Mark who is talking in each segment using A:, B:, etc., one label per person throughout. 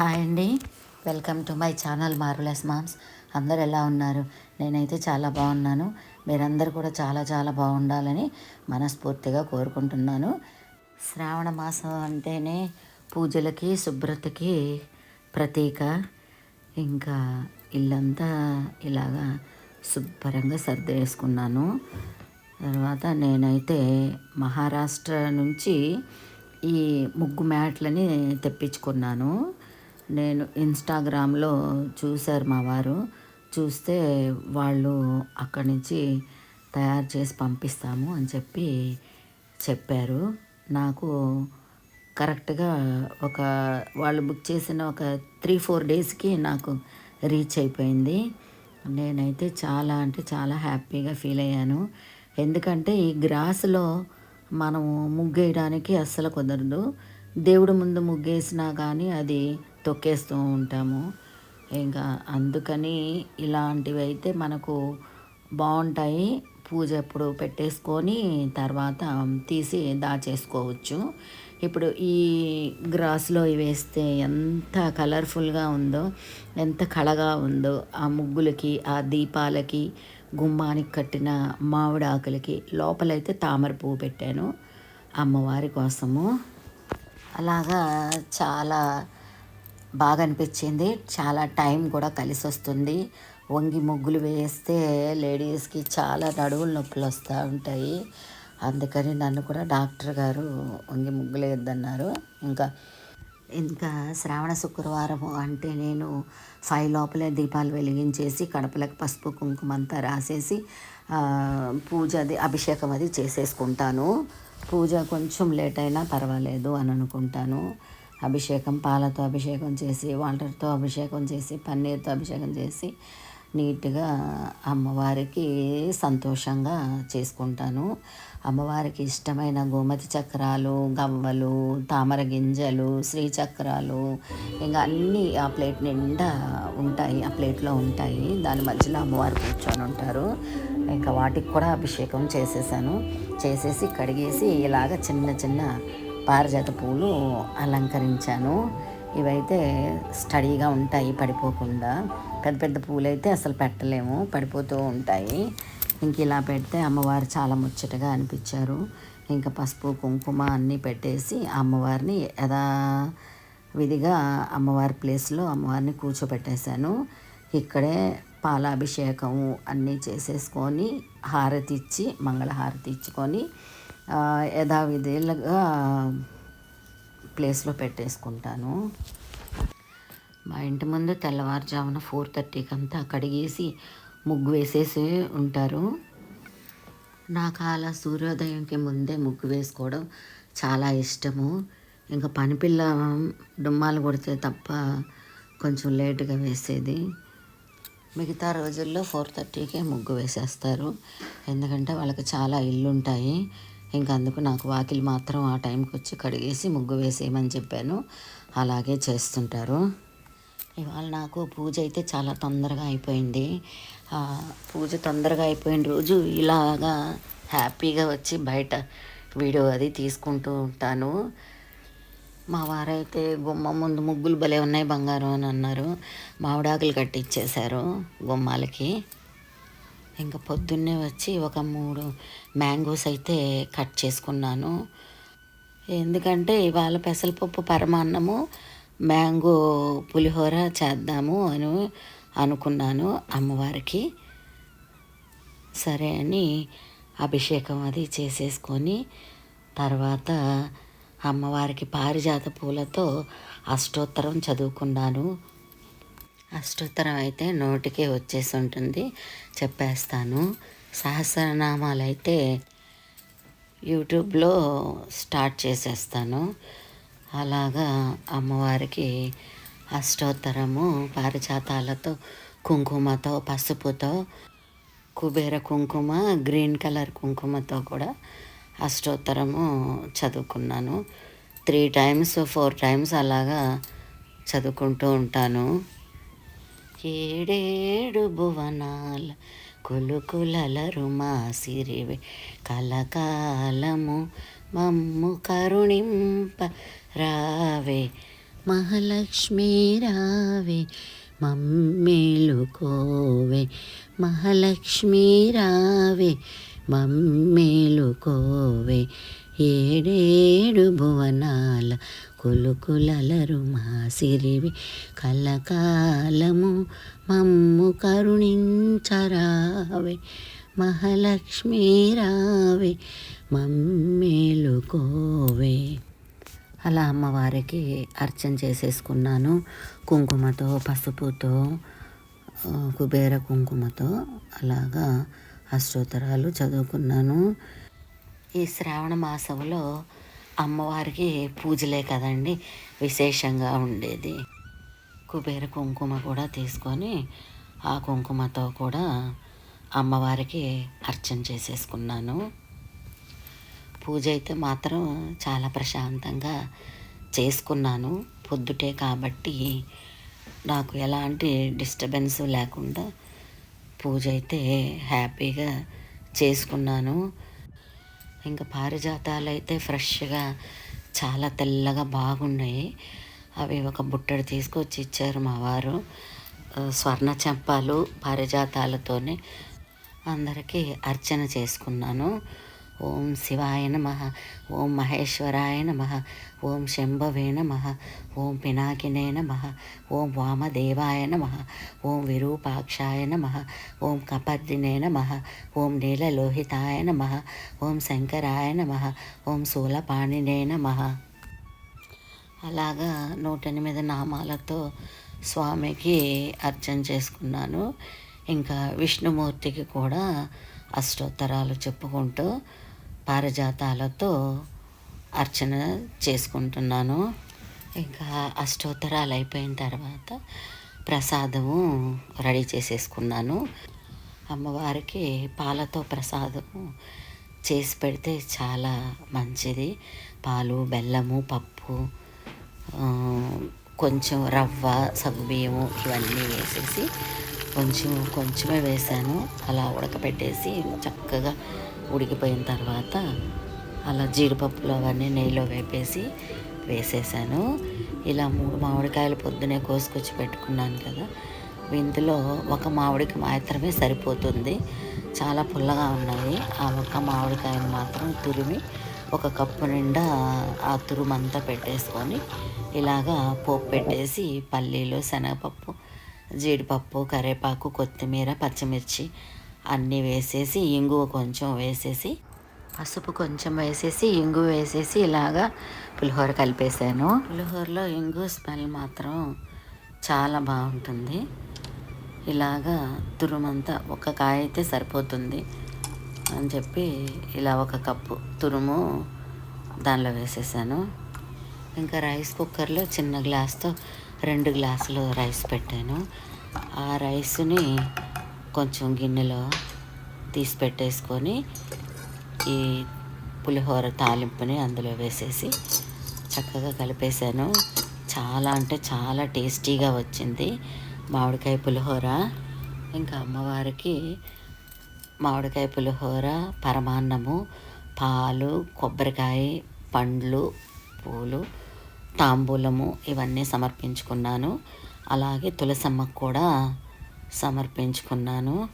A: Hi అండి. Welcome to my channel marvellous moms. అందరు ఎలా ఉన్నారు? నేనైతే చాలా బాగున్నాను. మీరందరూ కూడా చాలా చాలా బాగుండాలని మనస్ఫూర్తిగా కోరుకుంటున్నాను. శ్రావణ మాసం అంటేనే పూజలకి శుభ్రతకి ప్రతీక. ఇంకా ఇల్లంతా ఇలాగా శుభ్రంగా సర్దేసుకున్నాను. తర్వాత నేనైతే మహారాష్ట్ర నుంచి ఈ ముగ్గు మ్యాట్లని తెప్పించుకున్నాను. నేను ఇన్స్టాగ్రామ్లో చూశారు మా వారు. చూస్తే వాళ్ళు అక్కడి నుంచి తయారు చేసి పంపిస్తాము అని చెప్పి చెప్పారు. నాకు కరెక్ట్గా ఒక వాళ్ళు బుక్ చేసిన ఒక త్రీ ఫోర్ డేస్కి నాకు రీచ్ అయిపోయింది. నేనైతే చాలా అంటే చాలా హ్యాపీగా ఫీల్ అయ్యాను. ఎందుకంటే ఈ గ్రాస్లో మనము ముగ్గేయడానికి అస్సలు కుదరదు. దేవుడు ముందు ముగ్గేసినా కానీ అది తొక్కేస్తూ ఉంటాము. ఇంకా అందుకని ఇలాంటివి అయితే మనకు బాగుంటాయి పూజ ఎప్పుడు పెట్టేసుకొని తర్వాత తీసి దాచేసుకోవచ్చు. ఇప్పుడు ఈ గ్రాస్లో వేస్తే ఎంత కలర్ఫుల్గా ఉందో ఎంత కళగా ఉందో ఆ ముగ్గులకి ఆ దీపాలకి గుమ్మానికి కట్టిన మామిడాకులకి లోపలైతే తామర పువ్వు పెట్టాను అమ్మవారి కోసము. అలాగా చాలా బాగా అనిపించింది చాలా టైం కూడా కలిసి వస్తుంది వంగి ముగ్గులు వేస్తే లేడీస్కి చాలా నడువులు నొప్పులు వస్తూ ఉంటాయి. అందుకని నన్ను కూడా డాక్టర్ గారు వంగి ముగ్గులు వేద్దన్నారు ఇంకా ఇంకా శ్రావణ శుక్రవారం అంటే నేను ఫైవ్ లోపలే దీపాలు వెలిగించేసి కడపలకు పసుపు కుంకుమ అంతా రాసేసి పూజ అది అభిషేకం అది చేసేసుకుంటాను. పూజ కొంచెం లేట్ అయినా పర్వాలేదు అని అనుకుంటాను. అభిషేకం పాలతో అభిషేకం చేసి వాటర్తో అభిషేకం చేసి పన్నీర్తో అభిషేకం చేసి నీట్గా అమ్మవారికి సంతోషంగా చేసుకుంటాను. అమ్మవారికి ఇష్టమైన గోమతి చక్రాలు గవ్వలు తామర గింజలు శ్రీచక్రాలు ఇంకా అన్నీ ఆ ప్లేట్ నిండా ఉంటాయి ఆ ప్లేట్లో ఉంటాయి. దాని మధ్యలో అమ్మవారు కూర్చొని ఉంటారు. ఇంకా వాటికి కూడా అభిషేకం చేసేసాను. చేసేసి కడిగేసి ఇలాగ చిన్న చిన్న పారిజాత పూలు అలంకరించాను. ఇవైతే స్టడీగా ఉంటాయి పడిపోకుండా. పెద్ద పెద్ద పూలు అయితే అసలు పెట్టలేము పడిపోతూ ఉంటాయి. ఇంక ఇలా పెడితే అమ్మవారు చాలా ముచ్చటగా అనిపించారు. ఇంకా పసుపు కుంకుమ అన్నీ పెట్టేసి అమ్మవారిని యథా విధిగా అమ్మవారి ప్లేస్లో అమ్మవారిని కూర్చోబెట్టేశాను ఇక్కడే పాలాభిషేకము అన్నీ చేసేసుకొని హారతి ఇచ్చి మంగళహారతి ఇచ్చుకొని యథావిధిలుగా ప్లేస్లో పెట్టేసుకుంటాను. మా ఇంటి ముందు తెల్లవారుజామున ఫోర్ థర్టీకి అంతా కడిగేసి ముగ్గు వేసేసి ఉంటారు. నాకు అలా సూర్యోదయంకి ముందే ముగ్గు వేసుకోవడం చాలా ఇష్టము. ఇంకా పనిపిల్ల డుమ్మాలు కొడితే తప్ప కొంచెం లేటుగా వేసేది. మిగతా రోజుల్లో ఫోర్ థర్టీకే ముగ్గు వేసేస్తారు. ఎందుకంటే వాళ్ళకి చాలా ఇల్లు ఉంటాయి ఇంకా అందుకు నాకు వాకిలి మాత్రం ఆ టైంకి వచ్చి కడిగేసి ముగ్గు వేసేయమని చెప్పాను. అలాగే చేస్తుంటారు. ఇవాళ నాకు పూజ అయితే చాలా తొందరగా అయిపోయింది. పూజ తొందరగా అయిపోయిన రోజు ఇలాగా హ్యాపీగా వచ్చి బయట వీడియో అది తీసుకుంటూ ఉంటాను. మా వారైతే గుమ్మ ముందు ముగ్గులు భలే ఉన్నాయి బంగారం అని అన్నారు. మామిడాకులు కట్టించేశారు గుమ్మాలకి ఇంకా పొద్దున్నే వచ్చి ఒక మూడు మ్యాంగోస్ అయితే కట్ చేసుకున్నాను. ఎందుకంటే ఇవాళ పెసరపప్పు పరమాన్నము మ్యాంగో పులిహోర చేద్దాము అని అనుకున్నాను అమ్మవారికి. సరే అని అభిషేకం అది చేసేసుకొని తర్వాత అమ్మవారికి పారిజాత పూలతో అష్టోత్తరం చదువుకున్నాను. అష్టోత్తరం అయితే నోటికే వచ్చేసి ఉంటుంది చెప్పేస్తాను. సహస్రనామాలు అయితే యూట్యూబ్లో స్టార్ట్ చేసేస్తాను. అలాగా అమ్మవారికి అష్టోత్తరము పారిజాతాలతో కుంకుమతో పసుపుతో కుబేర కుంకుమ గ్రీన్ కలర్ కుంకుమతో కూడా అష్టోత్తరము చదువుకున్నాను. త్రీ టైమ్స్ ఫోర్ టైమ్స్ అలాగా చదువుకుంటూ ఉంటాను. ఏడేడు భువనాల కొలుకులలరు మా సిరివే. కలకాలము మమ్ము కరుణింప రావే. మహాలక్ష్మీ రావే మమ్మేలుకోవే. మహాలక్ష్మీ రావే మమ్మేలుకోవే. ఏడేడు భువనాల కులుకులలరు మా సిరివి కలకాలము మమ్ము కరుణించరావే మహాలక్ష్మీ రావే మమ్మేలుకోవే అలా అమ్మవారికి అర్చన చేసేసుకున్నాను. కుంకుమతో పసుపుతో కుబేర కుంకుమతో అలాగా అష్టోత్తరాలు చదువుకున్నాను. ఈ శ్రావణ మాసంలో అమ్మవారికి పూజలే కదండి విశేషంగా ఉండేది. కుబేర కుంకుమ కూడా తీసుకొని ఆ కుంకుమతో కూడా అమ్మవారికి అర్చన చేసేసుకున్నాను. పూజ అయితే మాత్రం చాలా ప్రశాంతంగా చేసుకున్నాను. పొద్దుటే కాబట్టి నాకు ఎలాంటి డిస్టర్బెన్స్ లేకుండా పూజ అయితే హ్యాపీగా చేసుకున్నాను. ఇంకా పారిజాతాలు అయితే ఫ్రెష్గా చాలా తెల్లగా బాగున్నాయి. అవి ఒక బుట్టడు తీసుకొచ్చి ఇచ్చారు మా వారు. స్వర్ణ చెంపాలు పారిజాతాలతోనే అందరికీ అర్చన చేసుకున్నాను. ఓం శివాయ నమ ఓం మహేశ్వరాయ నమ ఓం శంభవే నమ ఓం పినాకినే నమ ఓం వామదేవాయ నమ ఓం విరూపాక్షాయ నమ ఓం కపర్దినే నమ ఓం నీలలోహితాయ నమ ఓం శంకరాయ నమ ఓం శూలపాణినే నమ. అలాగా నూట ఎనిమిది నామాలతో స్వామికి అర్చన చేసుకున్నాను. ఇంకా విష్ణుమూర్తికి కూడా అష్టోత్తరాలు చెప్పుకుంటూ పారిజాతాలతో అర్చన చేసుకుంటున్నాను. ఇంకా అష్టోత్తరాలు అయిపోయిన తర్వాత ప్రసాదము రెడీ చేసేసుకున్నాను. అమ్మవారికి పాలతో ప్రసాదము చేసి పెడితే చాలా మంచిది. పాలు బెల్లము పప్పు కొంచెం రవ్వ సగ్గుబియ్యము ఇవన్నీ వేసేసి కొంచెం కొంచెమే వేసాను. అలా ఉడకపెట్టేసి చక్కగా ఉడికిపోయిన తర్వాత అలా జీడిపప్పులు అవన్నీ నెయ్యిలో వేపేసి వేసేసాను. ఇలా మూడు మామిడికాయలు పొద్దునే కోసుకొచ్చి పెట్టుకున్నాను కదా. ఇందులో ఒక మామిడికి మాత్రమే సరిపోతుంది. చాలా పుల్లగా ఉన్నాయి. ఆ ఒక్క మామిడికాయను మాత్రం తురిమి ఒక కప్పు నిండా ఆ తురుమంతా పెట్టేసుకొని ఇలాగా పోపు పెట్టేసి పల్లీలు శనగపప్పు జీడిపప్పు కరివేపాకు కొత్తిమీర పచ్చిమిర్చి అన్నీ వేసేసి ఇంగువ కొంచెం వేసేసి పసుపు కొంచెం వేసేసి ఇంగు వేసేసి ఇలాగా పులిహోర కలిపేసాను పులిహోరలో ఇంగు స్మెల్ మాత్రం చాలా బాగుంటుంది. ఇలాగా తురుమంతా ఒక కాయ అయితే సరిపోతుంది అని చెప్పి ఇలా ఒక కప్పు తురుము దానిలో వేసేసాను. ఇంకా రైస్ కుక్కర్లో చిన్న గ్లాస్తో రెండు గ్లాసులు రైస్ పెట్టాను. ఆ రైస్ని కొంచెం గిన్నెలో తీసి పెట్టేసుకొని ఈ పులిహోర తాలింపుని అందులో వేసేసి చక్కగా కలిపేశాను. చాలా అంటే చాలా టేస్టీగా వచ్చింది మామిడికాయ పులిహోర. ఇంకా అమ్మవారికి మామిడికాయ పులిహోర పరమాన్నము పాలు కొబ్బరికాయ పండ్లు పూలు తాంబూలము ఇవన్నీ సమర్పించుకున్నాను. అలాగే తులసమ్మకు కూడా సమర్పించుకున్నాను.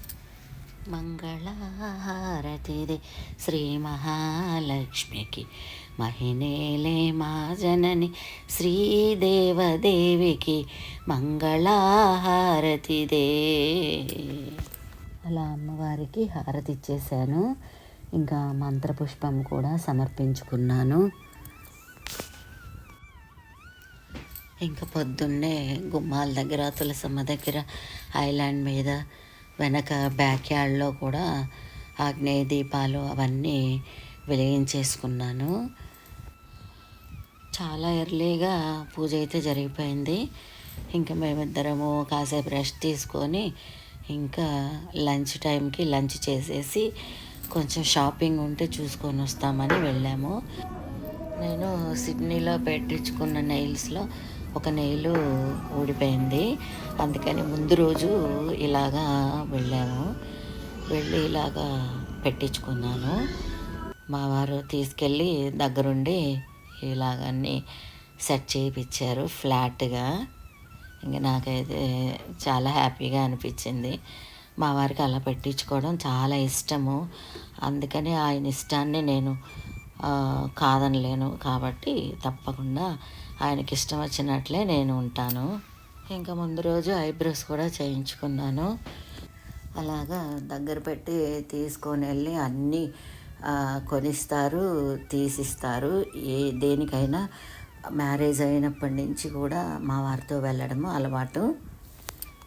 A: మంగళహారతిది శ్రీ మహాలక్ష్మికి మహినేలే మా జనని శ్రీదేవదేవికి మంగళహారతిదే అలా అమ్మవారికి హారతి ఇచ్చేసాను ఇంకా మంత్రపుష్పం కూడా సమర్పించుకున్నాను. ఇంకా పొద్దున్నే గుమ్మాల దగ్గర తులసమ్మ దగ్గర ఐలాండ్ మీద వెనక బ్యాక్ యార్డ్లో కూడా ఆగ్నేయ దీపాలు అవన్నీ వెలిగించేసుకున్నాను. చాలా ఎర్లీగా పూజ అయితే జరిగిపోయింది. ఇంకా మేమిద్దరము కాసేపు రెస్ట్ తీసుకొని ఇంకా లంచ్ టైంకి లంచ్ చేసేసి కొంచెం షాపింగ్ ఉంటే చూసుకొని వస్తామని వెళ్ళాము. నేను సిడ్నీలో పెట్టించుకున్న నెయిల్స్లో ఒక నెయిల్ ఊడిపోయింది. అందుకని ముందు రోజు ఇలాగా వెళ్ళాము. వెళ్ళి ఇలాగా పెట్టించుకున్నాను. మా వారు తీసుకెళ్ళి దగ్గరుండి ఇలాగన్నీ సెట్ చేయించారు ఫ్లాట్గా. ఇంకా నాకైతే చాలా హ్యాపీగా అనిపించింది. మా వారికి అలా పెట్టించుకోవడం చాలా ఇష్టము. అందుకని ఆయన ఇష్టాన్ని నేను కాదనలేను. కాబట్టి తప్పకుండా ఆయనకి ఇష్టం వచ్చినట్లే నేను ఉంటాను. ఇంకా ముందు రోజు ఐబ్రోస్ కూడా చేయించుకున్నాను. అలాగా దగ్గర పెట్టి తీసుకొని వెళ్ళి అన్నీ కొనిస్తారు తీసిస్తారు. ఏ దేనికైనా మ్యారేజ్ అయినప్పటి నుంచి కూడా మా వారితో వెళ్ళడము అలవాటు.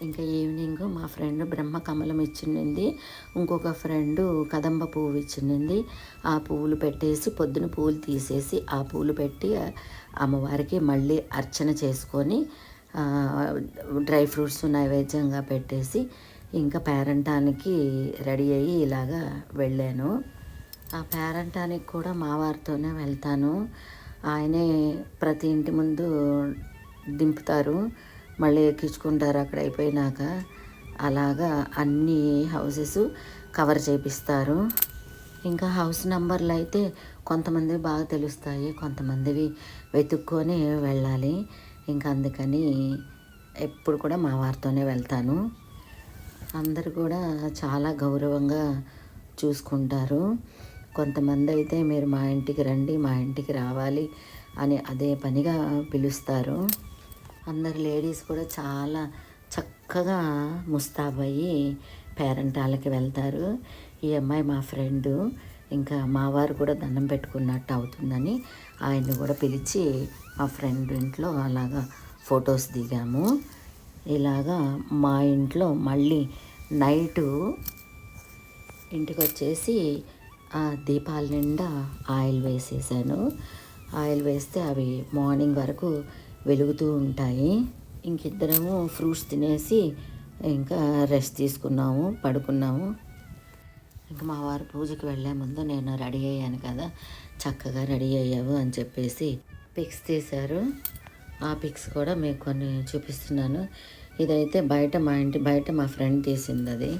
A: ఇంకా ఈవినింగ్ మా ఫ్రెండ్ బ్రహ్మ కమలం ఇచ్చిండింది ఇంకొక ఫ్రెండ్ కదంబ పువ్వు ఇచ్చిండింది ఆ పువ్వులు పెట్టేసి పొద్దున పువ్వులు తీసేసి ఆ పువ్వులు పెట్టి అమ్మవారికి మళ్ళీ అర్చన చేసుకొని డ్రై ఫ్రూట్స్ నైవేద్యంగా పెట్టేసి ఇంకా పేరంటానికి రెడీ అయ్యి ఇలాగా వెళ్ళాను. ఆ పేరంటానికి కూడా మా వారితోనే వెళ్తాను. ఆయనే ప్రతి ఇంటి ముందు దింపుతారు. మళ్ళీ ఎక్కించుకుంటారు అక్కడ అయిపోయినాక. అలాగా అన్ని హౌసెస్ కవర్ చేపిస్తారు. ఇంకా హౌస్ నంబర్లు అయితే కొంతమంది బాగా తెలుస్తాయి కొంతమందివి వెతుక్కొని వెళ్ళాలి. ఇంకా అందుకని ఎప్పుడు కూడా మా వారితోనే వెళ్తాను. అందరు కూడా చాలా గౌరవంగా చూసుకుంటారు. కొంతమంది అయితే మీరు మా ఇంటికి రండి మా ఇంటికి రావాలి అని అదే పనిగా పిలుస్తారు. అందరు లేడీస్ కూడా చాలా చక్కగా ముస్తాబయ్యి పేరెంటాలకి వెళ్తారు. ఈ అమ్మాయి మా ఫ్రెండు ఇంకా మా వారు కూడా దండం పెట్టుకున్నట్టు అవుతుందని ఆయన్ని కూడా పిలిచి మా ఫ్రెండ్ ఇంట్లో అలాగా ఫొటోస్ దిగాము. ఇలాగా మా ఇంట్లో మళ్ళీ నైటు ఇంటికి వచ్చేసి ఆ దీపాల నిండా ఆయిల్ వేసేసాను. ఆయిల్ వేస్తే అవి మార్నింగ్ వరకు వెలుగుతూ ఉంటాయి. ఇంకిద్దరము ఫ్రూట్స్ తినేసి ఇంకా రెస్ట్ తీసుకున్నాము పడుకున్నాము. ఇంకా మా వారు పూజకి వెళ్ళే ముందు నేను రెడీ అయ్యాను కదా చక్కగా రెడీ అయ్యావు అని చెప్పేసి పిక్స్ తీశారు. ఆ పిక్స్ కూడా మీకు కొన్ని చూపిస్తున్నాను. ఇదైతే బయట మా ఇంటి బయట మా ఫ్రెండ్ తీసింది అది.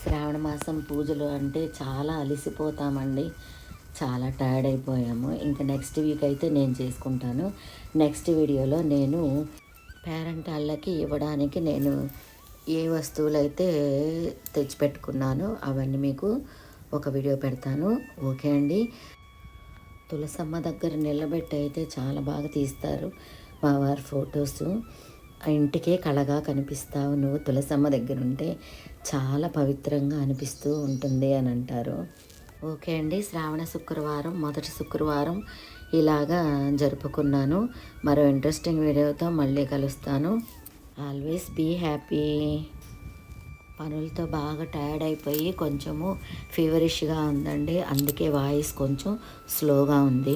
A: శ్రావణ మాసం పూజలు అంటే చాలా అలసిపోతామండి. చాలా టైర్డ్ అయిపోయాము. ఇంకా నెక్స్ట్ వీక్ అయితే నేను చేసుకుంటాను. నెక్స్ట్ వీడియోలో నేను పేరెంట్ వాళ్ళకి ఇవ్వడానికి నేను ఏ వస్తువులు అయితే తెచ్చిపెట్టుకున్నానో అవన్నీ మీకు ఒక వీడియో పెడతాను. ఓకే అండి? తులసమ్మ దగ్గర నిలబెట్టి అయితే చాలా బాగా తీస్తారు మా వారి ఫొటోస్ ఆ ఇంటికే కళగా కనిపిస్తావు నువ్వు. తులసమ్మ దగ్గర ఉంటే చాలా పవిత్రంగా అనిపిస్తూ ఉంటుంది అని అంటారు. ఓకే అండి. శ్రావణ శుక్రవారం మొదటి శుక్రవారం ఇలాగా జరుపుకున్నాను. మరో ఇంట్రెస్టింగ్ వీడియోతో మళ్ళీ కలుస్తాను. Always be happy. పనులతో బాగా టైర్డ్ అయిపోయి కొంచెము ఫీవరిష్గా ఉందండి. అందుకే వాయిస్ కొంచెం స్లోగా ఉంది.